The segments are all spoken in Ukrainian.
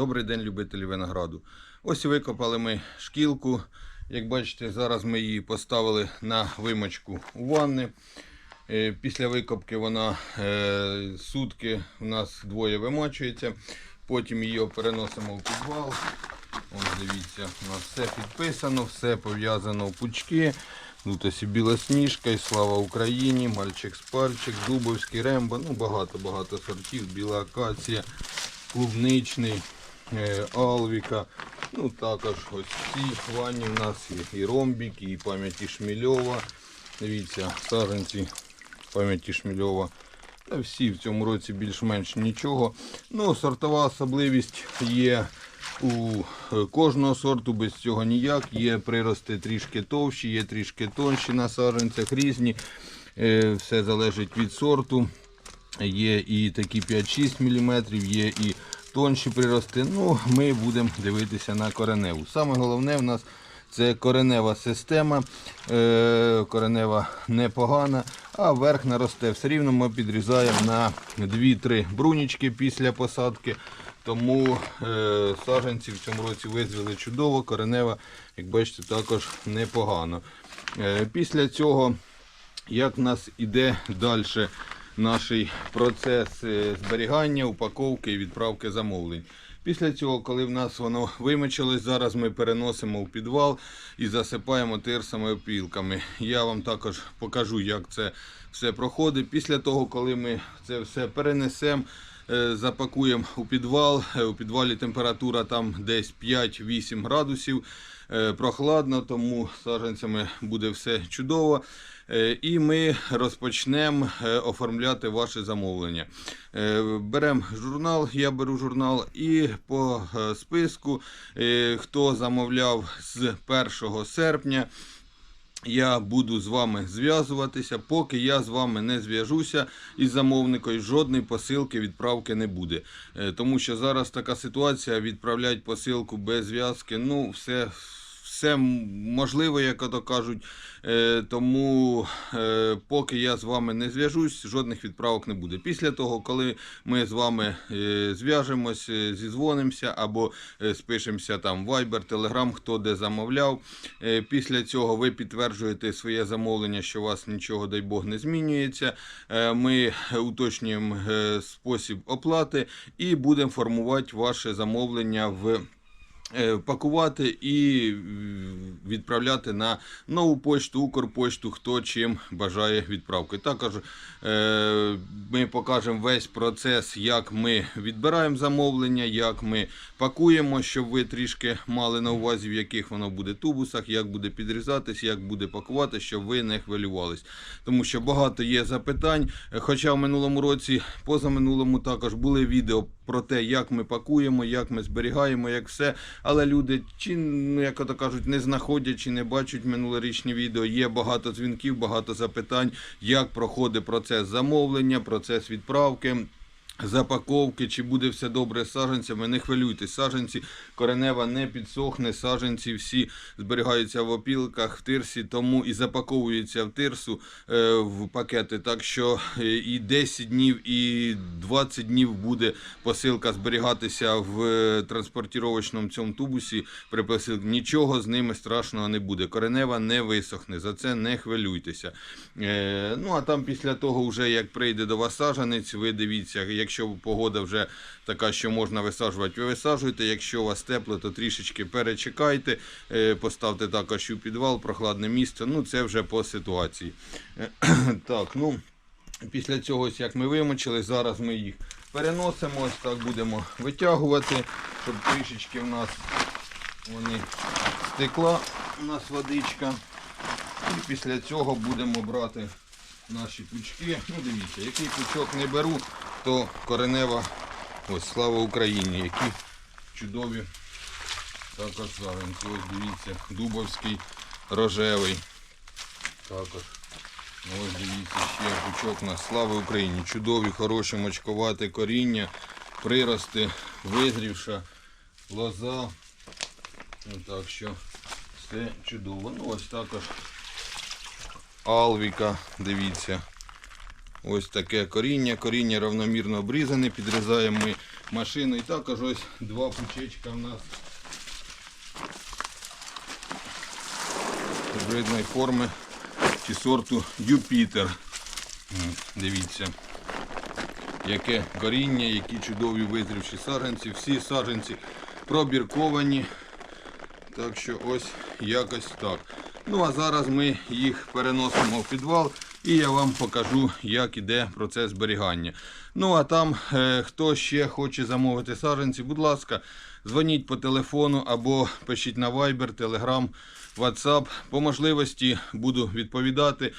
Добрий день, любителі винограду. Ось викопали ми шкілку. Як бачите, зараз ми її поставили на вимочку у ванни. Е, Після викопки вона е, сутки у нас двоє вимочується. Потім її переносимо в підвал. Ось дивіться, у нас все підписано, все пов'язано в пучки. Тут ось і білосніжка, і слава Україні, мальчик з пальчик, Дубовський рембо, ну багато-багато сортів, біла акація, клубничний, алвіка. Ну також ось ці ванні у нас є і ромбік, і пам'яті Шмільова. Дивіться, саженці пам'яті Шмільова. Та всі в цьому році більш-менш нічого. Ну, сортова особливість є у е, кожного сорту, без цього ніяк. Є прирости трішки товщі, є трішки тонші на саджанцях різні. Е, Все залежить від сорту. Є і такі 5-6 мм, є і тонші прирости. Ну, ми будемо дивитися на кореневу. Саме головне в нас це коренева система. Е, коренева непогана, а верхна росте. Все рівно ми підрізаємо на 2-3 брунічки після посадки. Тому е, саджанці в цьому році визвели чудово, коренева, як бачите, також непогано. Е, після цього, як в нас іде далі наш процес е, зберігання, упаковки і відправки замовлень. Після цього, коли в нас воно вимочилось, зараз ми переносимо в підвал і засипаємо тирсами опілками. Я вам також покажу, як це все проходить. Після того, коли ми це все перенесемо, е, запакуємо у підвал. Е, У підвалі температура там десь 5-8 градусів. Прохладно, тому з саджанцями буде все чудово. Е, І ми розпочнемо е, оформляти ваше замовлення. Е, Беремо журнал, я беру журнал, і по списку, хто замовляв з 1 серпня. Я буду з вами зв'язуватися, поки я з вами не зв'яжуся із замовником, жодної посилки відправки не буде. Тому що зараз така ситуація, відправляють посилку без зв'язки, ну все, все можливо, як ото кажуть. Е, Тому е, поки я з вами не зв'яжусь, жодних відправок не буде. Після того, коли ми з вами е, зв'яжемось, е, зізвонимося або е, спишемося там Viber, Telegram, хто де замовляв. Після цього ви підтверджуєте своє замовлення, що у вас нічого, дай Бог, не змінюється. Ми уточнюємо спосіб оплати і будемо формувати ваше замовлення в. Е, Пакувати і е, відправляти на нову почту, Укрпочту, хто чим бажає відправки. Також е, ми покажемо весь процес, як ми відбираємо замовлення, як ми пакуємо, щоб ви трішки мали на увазі, в яких воно буде тубусах, як буде підрізатись, як буде пакувати, щоб ви не хвилювались. Тому що багато є запитань. Хоча в минулому році, позаминулому також були відео про те, як ми пакуємо, як ми зберігаємо, як все. Але люди, чи ну, як ото кажуть, не знаходять чи не бачать минулорічні відео. Є багато дзвінків, багато запитань, як проходить процес замовлення, процес відправки. Запаковки, чи буде все добре з саджанцями, не хвилюйтесь. Саджанці коренева не підсохне, саджанці всі зберігаються в опілках, в тирсі, тому і запаковуються в тирсу е, в пакети. Так що е, і 10 днів, і 20 днів буде посилка зберігатися в е, транспортіровочному цьому тубусі. При посилці нічого з ними страшного не буде. Коренева не висохне, за це не хвилюйтеся. Е, ну а там після того, вже як прийде до вас саджанець, ви дивіться, якщо погода вже така, що можна висаджувати, ви висаджуєте. Якщо у вас тепло, то трішечки перечекайте, е, поставте також у підвал, прохладне місце. Ну це вже по ситуації. Е, Так, ну після цього, як ми вимочили, зараз ми їх переносимо. Ось так будемо витягувати, щоб трішечки в нас вони стекла, у нас водичка. І після цього будемо брати наші пучки. Ну, дивіться, який пучок не беру, то коренева, ось слава Україні, які чудові також саранці. Ось дивіться, дубовський рожевий. Також. Ось дивіться, ще пучок на слава Україні. Чудові, хороші, мочковате коріння, прирости, визрівша, лоза. Ну, так що все чудово. Ну ось також Алвіка, дивіться. Ось таке коріння. Коріння равномірно обрізане. Підрізаємо ми машину. І також ось два пучечка в нас гібридної форми чи сорту Юпітер. Дивіться, яке коріння, які чудові визрівші саджанці. Всі саджанці пробірковані. Так що ось якось так. Ну а зараз ми їх переносимо в підвал і я вам покажу, як іде процес зберігання. Ну а там, е, хто ще хоче замовити саджанці, будь ласка, дзвоніть по телефону або пишіть на Viber, Telegram, WhatsApp. По можливості буду відповідати.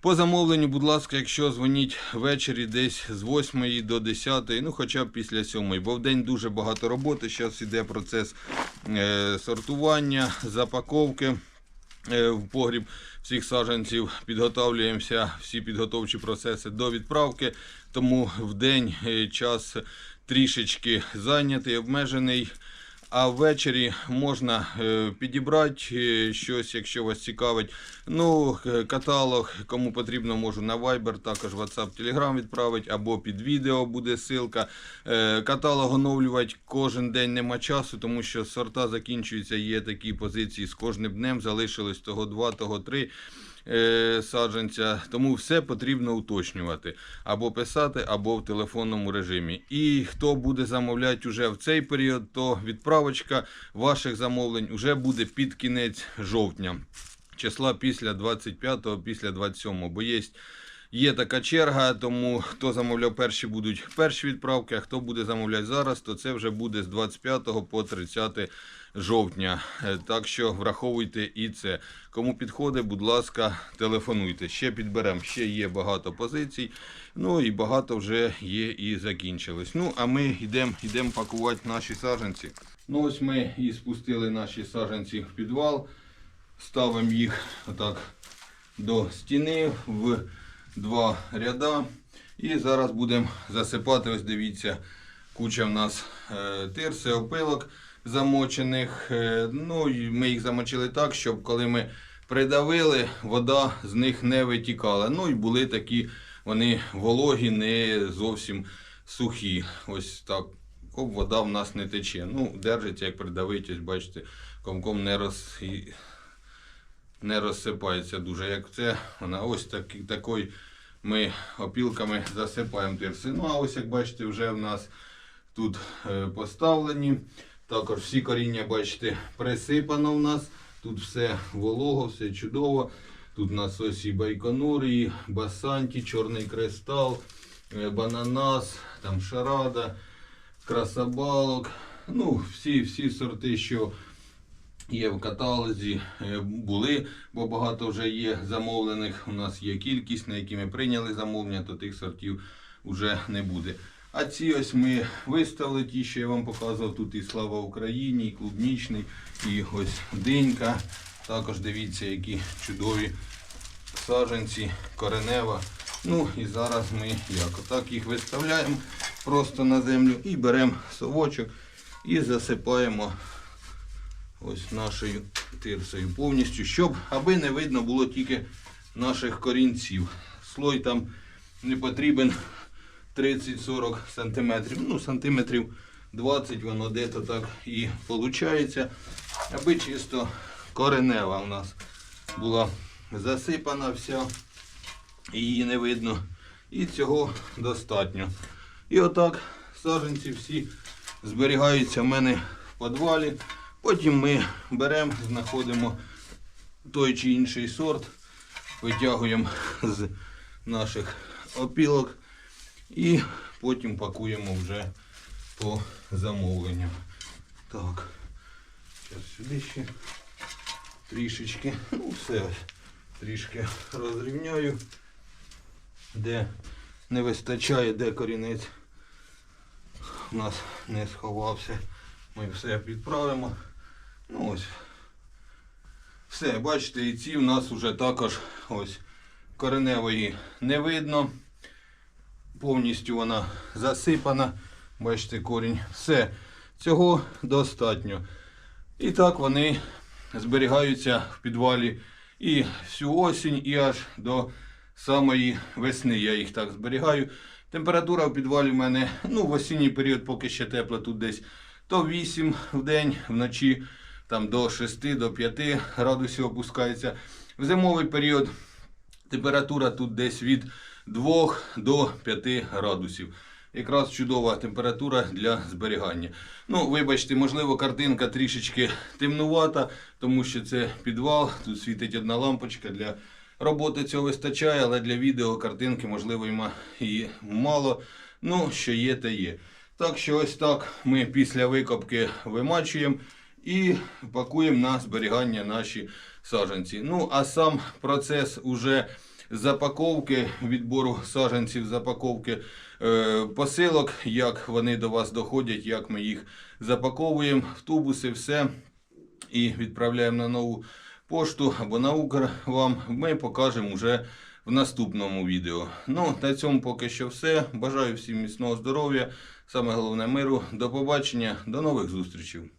По замовленню, будь ласка, якщо дзвоніть ввечері десь з 8 до 10, ну хоча б після 7, бо в день дуже багато роботи. Зараз йде процес е, сортування, запаковки е, в погріб всіх саджанців. Підготовлюємося всі підготовчі процеси до відправки. Тому в день е, час трішечки зайнятий, обмежений. А ввечері можна е, підібрати е, щось, якщо вас цікавить. Ну, е, каталог, кому потрібно, можу на Viber, також WhatsApp, Telegram відправити, або під відео буде ссылка. Каталог оновлювати кожен день нема часу, тому що сорта закінчуються, є такі позиції з кожним днем, залишилось того 2, того 3 е, саджанця. Тому все потрібно уточнювати. Або писати, або в телефонному режимі. І хто буде замовляти уже в цей період, то відправочка ваших замовлень вже буде під кінець жовтня. Числа після 25-го, після 27-го. Бо є Є така черга, тому хто замовляв перші будуть перші відправки, а хто буде замовляти зараз, то це вже буде з 25 по 30 жовтня. Е, Так що враховуйте і це. Кому підходить, будь ласка, телефонуйте. Ще підберемо, ще є багато позицій. Ну і багато вже є і закінчились. Ну, а ми йдемо йдем пакувати наші саджанці. Ну ось ми і спустили наші саджанці в підвал. Ставимо їх отак до стіни в два ряда. І зараз будемо засипати. Ось дивіться, куча в нас е, тирси, опилок замочених. Е, ну, ми їх замочили так, щоб коли ми придавили, вода з них не витікала. Ну і були такі вони вологі, не зовсім сухі. Ось так. Вода в нас не тече. Ну, держиться, як придавить, ось бачите, комком не роз... не розсипається дуже. Як це, вона ось так, такою ми опілками засипаємо тирси. Ну, а ось як бачите, вже в нас тут е, поставлені. Також всі коріння, бачите, присипано в нас. Тут все волого, все чудово. Тут у нас ось і байконур, і басанті, чорний кристал, е, бананас, там шарада, красабалок. Ну, всі, всі сорти, що є в каталозі, е, були, бо багато вже є замовлених. У нас є кількість, на які ми прийняли замовлення, то тих сортів вже не буде. А ці ось ми виставили ті, що я вам показував. Тут і слава Україні, і клубнічний, і ось динька. Також дивіться, які чудові саджанці, коренева. Ну і зараз ми як отак їх виставляємо просто на землю і беремо совочок і засипаємо ось нашою тирсою повністю, щоб аби не видно було тільки наших корінців. Слой там не потрібен 30-40 сантиметрів. Ну, сантиметрів 20 воно де-то так і виходить. Аби чисто коренева у нас була засипана вся, її не видно. І цього достатньо. І отак саджанці всі зберігаються в мене в підвалі. Потім ми беремо, знаходимо той чи інший сорт, витягуємо з наших опілок і потім пакуємо вже по замовленню. Так, зараз сюди ще трішечки, ну все, трішки розрівняю, де не вистачає, де корінець у нас не сховався. Ми все відправимо. Ну ось. Все, бачите, і ці в нас вже також ось кореневої не видно. Повністю вона засипана. Бачите, корінь. Все. Цього достатньо. І так вони зберігаються в підвалі і всю осінь, і аж до самої весни. Я їх так зберігаю. Температура в підвалі в мене ну, в осінній період, поки ще тепло, тут десь то 8 в день, вночі там до 6 до 5 градусів опускається. В зимовий період температура тут десь від 2 до 5 градусів. Якраз чудова температура для зберігання. Ну, вибачте, можливо, картинка трішечки темнувата, тому що це підвал, тут світить одна лампочка для роботи цього вистачає, але для відео картинки, можливо, і мало. Ну, що є, те є. Так що ось так ми після викопки вимачуємо і пакуємо на зберігання наші саджанці. Ну, а сам процес уже запаковки, відбору саджанців, запаковки е, посилок, як вони до вас доходять, як ми їх запаковуємо в тубуси, все і відправляємо на нову пошту або на Укр вам. Ми покажемо вже в наступному відео. Ну, на цьому поки що все. Бажаю всім міцного здоров'я, саме головне миру. До побачення, до нових зустрічей.